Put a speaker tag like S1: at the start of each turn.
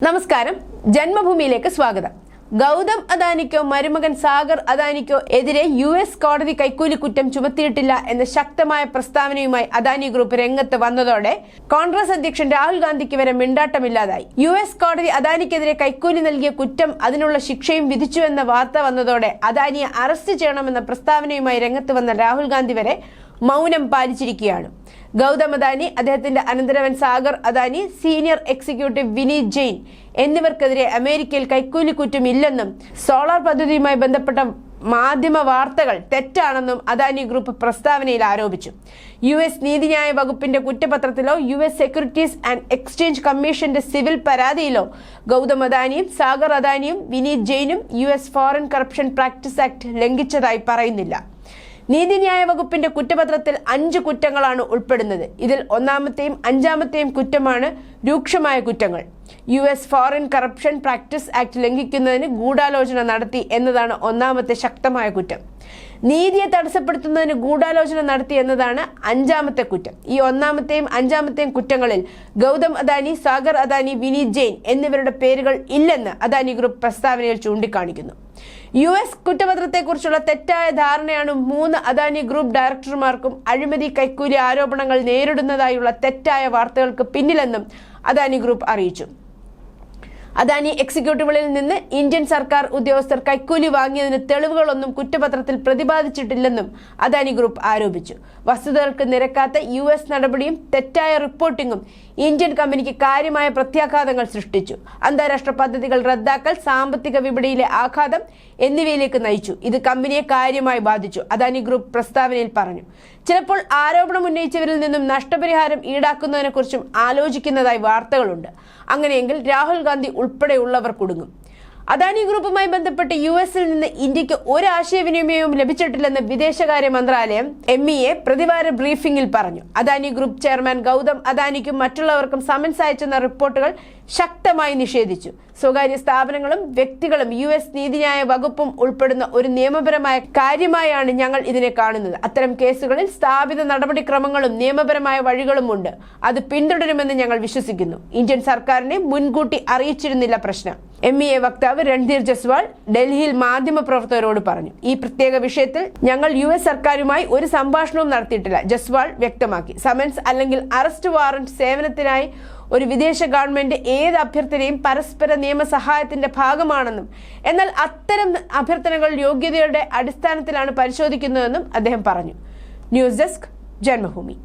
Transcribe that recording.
S1: നമസ്കാരം. ജന്മഭൂമിയിലേക്ക് സ്വാഗതം. ഗൗതം അദാനിക്കോ മരുമകൻ സാഗർ അദാനിക്കോ എതിരെ യു എസ് കോടതി കൈക്കൂലി കുറ്റം ചുമത്തിയിട്ടില്ല എന്ന ശക്തമായ പ്രസ്താവനയുമായി അദാനി ഗ്രൂപ്പ് രംഗത്ത് വന്നതോടെ കോൺഗ്രസ് അധ്യക്ഷൻ രാഹുൽ ഗാന്ധിക്ക് വരെ മിണ്ടാട്ടമില്ലാതായി. യു എസ് കോടതി അദാനിക്കെതിരെ കൈക്കൂലി നൽകിയ കുറ്റം അതിനുള്ള ശിക്ഷയും വിധിച്ചുവെന്ന വാർത്ത വന്നതോടെ അദാനിയെ അറസ്റ്റ് ചെയ്യണമെന്ന പ്രസ്താവനയുമായി രംഗത്ത് വന്ന രാഹുൽ ഗാന്ധി വരെ മൗനം പാലിച്ചിരിക്കുകയാണ്. ഗൗതം അദാനി അദ്ദേഹത്തിന്റെ അനന്തരവൻ സാഗർ അദാനി സീനിയർ എക്സിക്യൂട്ടീവ് വിനീത് ജെയിൻ എന്നിവർക്കെതിരെ അമേരിക്കയിൽ കൈക്കൂലി കുറ്റം ഇല്ലെന്നും സോളാർ പദ്ധതിയുമായി ബന്ധപ്പെട്ട മാധ്യമ വാർത്തകൾ തെറ്റാണെന്നും അദാനി ഗ്രൂപ്പ് പ്രസ്താവനയിൽ ആരോപിച്ചു. യു എസ് നീതിന്യായ വകുപ്പിന്റെ കുറ്റപത്രത്തിലോ U S securities and exchange കമ്മീഷന്റെ സിവിൽ പരാതിയിലോ ഗൗതം അദാനിയും സാഗർ അദാനിയും Vineet ജെയിനും U S foreign corruption practice act ലംഘിച്ചതായി പറയുന്നില്ല. നീതിന്യായ വകുപ്പിന്റെ കുറ്റപത്രത്തിൽ അഞ്ച് കുറ്റങ്ങളാണ് ഉൾപ്പെടുന്നത്. ഇതിൽ ഒന്നാമത്തെയും അഞ്ചാമത്തെയും കുറ്റമാണ് രൂക്ഷമായ കുറ്റങ്ങൾ. U S foreign corruption practice act ലംഘിക്കുന്നതിന് ഗൂഢാലോചന നടത്തി എന്നതാണ് ഒന്നാമത്തെ ശക്തമായ കുറ്റം. നീതിയെ തടസ്സപ്പെടുത്തുന്നതിന് ഗൂഢാലോചന നടത്തി എന്നതാണ് അഞ്ചാമത്തെ കുറ്റം. ഈ ഒന്നാമത്തെയും അഞ്ചാമത്തെയും കുറ്റങ്ങളിൽ ഗൗതം അദാനി സാഗർ അദാനി വിനീത് ജെയിൻ എന്നിവരുടെ പേരുകൾ ഇല്ലെന്ന് അദാനി ഗ്രൂപ്പ് പ്രസ്താവനയിൽ ചൂണ്ടിക്കാണിക്കുന്നു. യു എസ് കുറ്റപത്രത്തെക്കുറിച്ചുള്ള തെറ്റായ ധാരണയാണ് മൂന്ന് അദാനി ഗ്രൂപ്പ് ഡയറക്ടർമാർക്കും അഴിമതി കൈക്കൂലി ആരോപണങ്ങൾ നേരിടുന്നതായുള്ള തെറ്റായ വാർത്തകൾക്ക് പിന്നിലെന്നും അദാനി ഗ്രൂപ്പ് അറിയിച്ചു. അദാനി എക്സിക്യൂട്ടീവുകളിൽ നിന്ന് ഇന്ത്യൻ സർക്കാർ ഉദ്യോഗസ്ഥർ കൈക്കൂലി വാങ്ങിയതിന് തെളിവുകളൊന്നും കുറ്റപത്രത്തിൽ പ്രതിപാദിച്ചിട്ടില്ലെന്നും അദാനി ഗ്രൂപ്പ് ആരോപിച്ചു. വസ്തുതകൾക്ക് നിരക്കാത്ത യു എസ് നടപടിയും തെറ്റായ റിപ്പോർട്ടിംഗും ഇന്ത്യൻ കമ്പനിക്ക് കാര്യമായ പ്രത്യാഘാതങ്ങൾ സൃഷ്ടിച്ചു. അന്താരാഷ്ട്ര പദ്ധതികൾ റദ്ദാക്കൽ സാമ്പത്തിക വിപണിയിലെ ആഘാതം എന്നിവയിലേക്ക് നയിച്ചു. ഇത് കമ്പനിയെ കാര്യമായി ബാധിച്ചു അദാനി ഗ്രൂപ്പ് പ്രസ്താവനയിൽ പറഞ്ഞു. ചിലപ്പോൾ ആരോപണം ഉന്നയിച്ചവരിൽ നിന്നും നഷ്ടപരിഹാരം ഈടാക്കുന്നതിനെക്കുറിച്ചും ആലോചിക്കുന്നതായി വാർത്തകളുണ്ട്. അങ്ങനെയെങ്കിൽ രാഹുൽ ഗാന്ധി ഉൾപ്പെടെയുള്ളവർ കുടുങ്ങും. അദാനി ഗ്രൂപ്പുമായി ബന്ധപ്പെട്ട് യു എസിൽ നിന്ന് ഇന്ത്യയ്ക്ക് ഒരു ആശയവിനിമയവും ലഭിച്ചിട്ടില്ലെന്ന് വിദേശകാര്യ മന്ത്രാലയം എം ഇ എ പ്രതിവാര ബ്രീഫിംഗിൽ പറഞ്ഞു. അദാനി ഗ്രൂപ്പ് ചെയർമാൻ ഗൗതം അദാനിക്കും മറ്റുള്ളവർക്കും സമൻസ് അയച്ചെന്ന റിപ്പോർട്ടുകൾ ശക്തമായി നിഷേധിച്ചു. സ്വകാര്യ സ്ഥാപനങ്ങളും വ്യക്തികളും യു എസ് നീതിന്യായ വകുപ്പും ഉൾപ്പെടുന്ന ഒരു നിയമപരമായ കാര്യമായാണ് ഞങ്ങൾ ഇതിനെ കാണുന്നത്. അത്തരം കേസുകളിൽ സ്ഥാപിത നടപടിക്രമങ്ങളും നിയമപരമായ വഴികളുമുണ്ട്. അത് പിന്തുടരുമെന്ന് ഞങ്ങൾ വിശ്വസിക്കുന്നു. ഇന്ത്യൻ സർക്കാരിനെ മുൻകൂട്ടി അറിയിച്ചിരുന്നില്ല പ്രശ്നം. എം ഇ എ വക്താവ് രൺധീർ ജസ്വാൾ ഡൽഹിയിൽ മാധ്യമപ്രവർത്തകരോട് പറഞ്ഞു. ഈ പ്രത്യേക വിഷയത്തിൽ ഞങ്ങൾ യു എസ് സർക്കാരുമായി ഒരു സംഭാഷണവും നടത്തിയിട്ടില്ല ജസ്വാൾ വ്യക്തമാക്കി. സമൻസ് അല്ലെങ്കിൽ അറസ്റ്റ് വാറന്റ് സേവനത്തിനായി ഒരു വിദേശ ഗവൺമെന്റ് ഏത് അഭ്യർത്ഥനയും പരസ്പര നിയമസഹായത്തിന്റെ ഭാഗമാണെന്നും എന്നാൽ അത്തരം അഭ്യർത്ഥനകൾ യോഗ്യതയുടെ അടിസ്ഥാനത്തിലാണ് പരിശോധിക്കുന്നതെന്നും അദ്ദേഹം പറഞ്ഞു. News desk Janmabhumi.